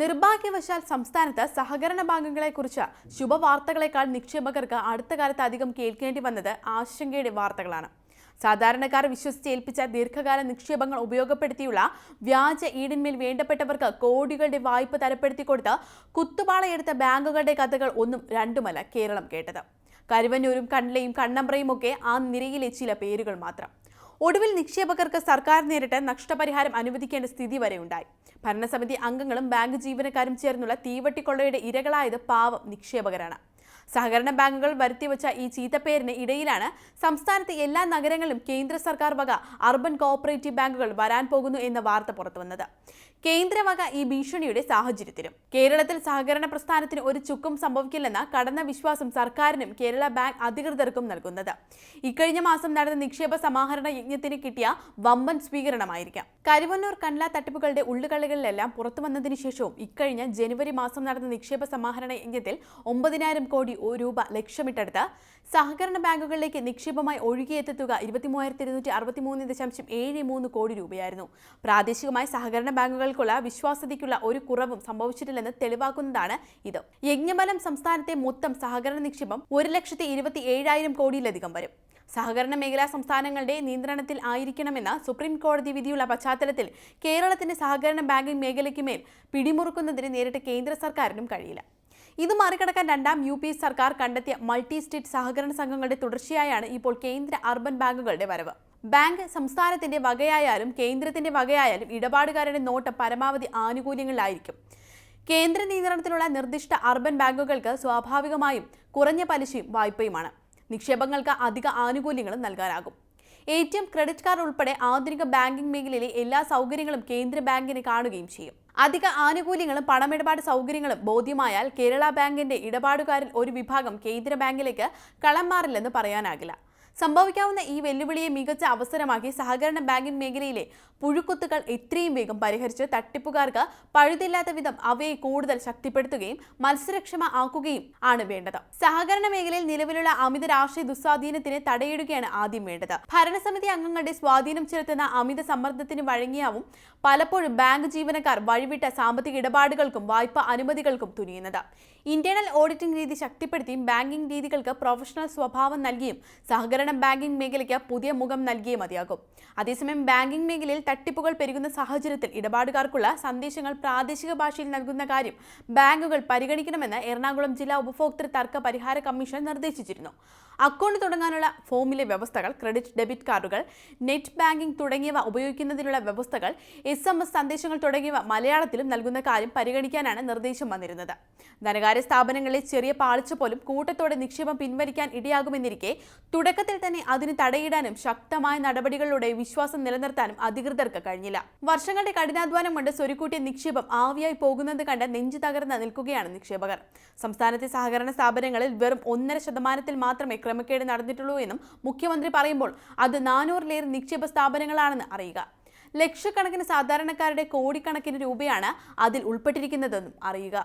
നിർഭാഗ്യവശാൽ സംസ്ഥാനത്ത് സഹകരണ ബാങ്കുകളെക്കുറിച്ച് ശുഭവാർത്തകളെക്കാൾ നിക്ഷേപകർക്ക് അടുത്ത കാലത്ത് അധികം കേൾക്കേണ്ടി വന്നത് ആശങ്കയുടെ വാർത്തകളാണ്. സാധാരണക്കാർ വിശ്വസിച്ച് ഏൽപ്പിച്ച ദീർഘകാല നിക്ഷേപങ്ങൾ ഉപയോഗപ്പെടുത്തിയുള്ള വ്യാജ ഈടിന്മേൽ വേണ്ടപ്പെട്ടവർക്ക് കോടികളുടെ വായ്പ തരപ്പെടുത്തി കൊടുത്ത് കുത്തുപാളയെടുത്ത ബാങ്കുകളുടെ കഥകൾ ഒന്നും രണ്ടുമല്ല കേരളം കേട്ടത്. കരുവന്നൂരും കണ്ണിലയും കണ്ണമ്പ്രയും ഒക്കെ ആ നിരയിലെ ചില പേരുകൾ മാത്രം. ഒടുവിൽ നിക്ഷേപകർക്ക് സർക്കാർ നേരിട്ട് നഷ്ടപരിഹാരം അനുവദിക്കേണ്ട സ്ഥിതി വരെ ഉണ്ടായി. ഭരണസമിതി അംഗങ്ങളും ബാങ്ക് ജീവനക്കാരും ചേർന്നുള്ള തീവട്ടിക്കൊള്ളയുടെ ഇരകളായത് പാവം നിക്ഷേപകരാണ്. സഹകരണ ബാങ്കുകൾ വരുത്തിവെച്ച ഈ ചീത്തപ്പേരിന് ഇടയിലാണ് സംസ്ഥാനത്തെ എല്ലാ നഗരങ്ങളിലും കേന്ദ്ര സർക്കാർ വക അർബൻ കോഓപ്പറേറ്റീവ് ബാങ്കുകൾ വരാൻ പോകുന്നു എന്ന വാർത്ത പുറത്തുവന്നത്. കേന്ദ്രവക ഈ ഭീഷണിയുടെ സാഹചര്യത്തിലും. കേരളത്തിൽ സഹകരണ പ്രസ്ഥാനത്തിന് ഒരു ചുക്കും സംഭവിക്കില്ലെന്ന കടന്ന വിശ്വാസം സർക്കാരിനും കേരള ബാങ്ക് അധികൃതർക്കും നൽകുന്നത്. ഇക്കഴിഞ്ഞ മാസം നടന്ന നിക്ഷേപ സമാഹരണ യജ്ഞത്തിന് കിട്ടിയ വമ്പൻ സ്വീകരണമായിരിക്കാം. കരുവന്നൂർ കണ്ല തട്ടിപ്പുകളുടെ ഉള്ളുകളിലെല്ലാം പുറത്തു വന്നതിന് ശേഷവും ഇക്കഴിഞ്ഞ ജനുവരി മാസം നടന്ന നിക്ഷേപ സമാഹരണ യജ്ഞത്തിൽ ഒമ്പതിനായിരം കോടി രൂപ ലക്ഷ്യമിട്ടെടുത്ത് സഹകരണ ബാങ്കുകളിലേക്ക് നിക്ഷേപമായി ഒഴുകിയെത്തിയ തുക ഇരുപത്തിമൂവായിരത്തി ഇരുന്നൂറ്റി ദശാംശം ഏഴ് മൂന്ന് കോടി രൂപയായിരുന്നു. പ്രാദേശികമായി സഹകരണ ബാങ്കുകൾക്കുള്ള വിശ്വാസ്യതയ്ക്കുള്ള ഒരു കുറവും സംഭവിച്ചിട്ടില്ലെന്ന് തെളിവാക്കുന്നതാണ് ഇത്. യജ്ഞമലം സംസ്ഥാനത്തെ മൊത്തം സഹകരണ നിക്ഷേപം ഒരു ലക്ഷത്തി ഇരുപത്തി ഏഴായിരം കോടിയിലധികം വരും. സഹകരണ മേഖലാ സംസ്ഥാനങ്ങളുടെ നിയന്ത്രണത്തിൽ ആയിരിക്കണമെന്ന സുപ്രീം കോടതി വിധിയുള്ള പശ്ചാത്തലത്തിൽ കേരളത്തിന്റെ സഹകരണ ബാങ്കിംഗ് മേഖലയ്ക്ക് മേൽ പിടിമുറുക്കുന്നതിന് നേരിട്ട് കേന്ദ്ര സർക്കാരിനും കഴിയില്ല. ഇത് മറികടക്കാൻ രണ്ടാം യു പി സർക്കാർ കണ്ടെത്തിയ മൾട്ടി സ്റ്റേറ്റ് സഹകരണ സംഘങ്ങളുടെ തുടർച്ചയായാണ് ഇപ്പോൾ കേന്ദ്ര അർബൻ ബാങ്കുകളുടെ വരവ്. ബാങ്ക് സംസ്ഥാനത്തിന്റെ വകയായാലും കേന്ദ്രത്തിന്റെ വകയായാലും ഇടപാടുകാരുടെ നോട്ട് പരമാവധി ആനുകൂല്യങ്ങളിലായിരിക്കും. കേന്ദ്ര നിയന്ത്രണത്തിലുള്ള നിർദ്ദിഷ്ട അർബൻ ബാങ്കുകൾക്ക് സ്വാഭാവികമായും കുറഞ്ഞ പലിശയും വായ്പയുമാണ്. നിക്ഷേപങ്ങൾക്ക് അധിക ആനുകൂല്യങ്ങളും നൽകാനാകും. A T M credit card ഉൾപ്പെടെ ആധുനിക ബാങ്കിംഗ് മേഖലയിലെ എല്ലാ സൗകര്യങ്ങളും കേന്ദ്ര ബാങ്കിന് കാണുകയും ചെയ്യും. അധിക ആനുകൂല്യങ്ങളും പണമിടപാട് സൗകര്യങ്ങളും ബോധ്യമായാൽ കേരള ബാങ്കിന്റെ ഇടപാടുകാരിൽ ഒരു വിഭാഗം കേന്ദ്ര ബാങ്കിലേക്ക് കളം മാറില്ലെന്ന് പറയാനാകില്ല. സംഭവിക്കാവുന്ന ഈ വെല്ലുവിളിയെ മികച്ച അവസരമാക്കി സഹകരണ ബാങ്കിംഗ് മേഖലയിലെ പുഴുക്കുത്തുകൾ എത്രയും വേഗം പരിഹരിച്ച് തട്ടിപ്പുകാർക്ക് പഴുതില്ലാത്ത വിധം അവയെ കൂടുതൽ ശക്തിപ്പെടുത്തുകയും മത്സരക്ഷമ ആക്കുകയും ആണ് വേണ്ടത്. സഹകരണ മേഖലയിൽ നിലവിലുള്ള അമിത രാഷ്ട്രീയ ദുസ്വാധീനത്തിന് തടയിടുകയാണ് ആദ്യം വേണ്ടത്. ഭരണസമിതി അംഗങ്ങളുടെ സ്വാധീനം ചെലുത്തുന്ന അമിത സമ്മർദ്ദത്തിന് വഴങ്ങിയാവും പലപ്പോഴും ബാങ്ക് ജീവനക്കാർ വഴിവിട്ട സാമ്പത്തിക ഇടപാടുകൾക്കും വായ്പ അനുമതികൾക്കും തുനിയുന്നത്. ഇന്റേണൽ ഓഡിറ്റിംഗ് രീതി ശക്തിപ്പെടുത്തിയും ബാങ്കിംഗ് രീതികൾക്ക് പ്രൊഫഷണൽ സ്വഭാവം നൽകിയും സഹകരണ ബാങ്കിംഗ് മേഖലയ്ക്ക് പുതിയ മുഖം നൽകിയേ മതിയാകും. അതേസമയം ബാങ്കിംഗ് മേഖലയിൽ തട്ടിപ്പുകൾ പെരുകുന്ന സാഹചര്യത്തിൽ ഇടപാടുകാർക്കുള്ള സന്ദേശങ്ങൾ പ്രാദേശിക ഭാഷയിൽ നൽകുന്ന കാര്യം ബാങ്കുകൾ പരിഗണിക്കണമെന്ന് എറണാകുളം ജില്ലാ ഉപഭോക്തൃ തർക്ക പരിഹാര കമ്മീഷൻ നിർദ്ദേശിച്ചിരുന്നു. അക്കൗണ്ട് തുടങ്ങാനുള്ള ഫോമിലെ വ്യവസ്ഥകൾ ക്രെഡിറ്റ് ഡെബിറ്റ് കാർഡുകൾ നെറ്റ് ബാങ്കിംഗ് തുടങ്ങിയവ ഉപയോഗിക്കുന്നതിനുള്ള വ്യവസ്ഥകൾ എസ് എം എസ് സന്ദേശങ്ങൾ തുടങ്ങിയവ മലയാളത്തിലും നൽകുന്ന കാര്യം പരിഗണിക്കാനാണ് നിർദ്ദേശം വന്നിരുന്നത്. ധനകാര്യ സ്ഥാപനങ്ങളിലെ ചെറിയ പാളിച്ച പോലും കൂട്ടത്തോടെ നിക്ഷേപം പിൻവലിക്കാൻ ഇടയാകുമെന്നിരിക്കെ തുടക്കത്തിൽ തന്നെ അതിന് തടയിടാനും ശക്തമായ നടപടികളിലൂടെ വിശ്വാസം നിലനിർത്താനും അധികൃതർക്ക് കഴിഞ്ഞില്ല. വർഷങ്ങളുടെ കഠിനാധ്വാനം കൊണ്ട് സ്വരുക്കൂട്ടിയ നിക്ഷേപം ആവിയായി പോകുന്നത് കണ്ട് നെഞ്ചു തകർന്ന് നിൽക്കുകയാണ് നിക്ഷേപകർ. സംസ്ഥാനത്തെ സഹകരണ സ്ഥാപനങ്ങളിൽ വെറും ഒന്നര ശതമാനത്തിൽ മാത്രമേ ക്രമക്കേട് നടന്നിട്ടുള്ളൂ എന്നും മുഖ്യമന്ത്രി പറയുമ്പോൾ അത് നാനൂറിലേറെ നിക്ഷേപ സ്ഥാപനങ്ങളാണെന്ന് അറിയുക. ലക്ഷക്കണക്കിന് സാധാരണക്കാരുടെ കോടിക്കണക്കിന് രൂപയാണ് അതിൽ ഉൾപ്പെട്ടിരിക്കുന്നതെന്നും അറിയുക.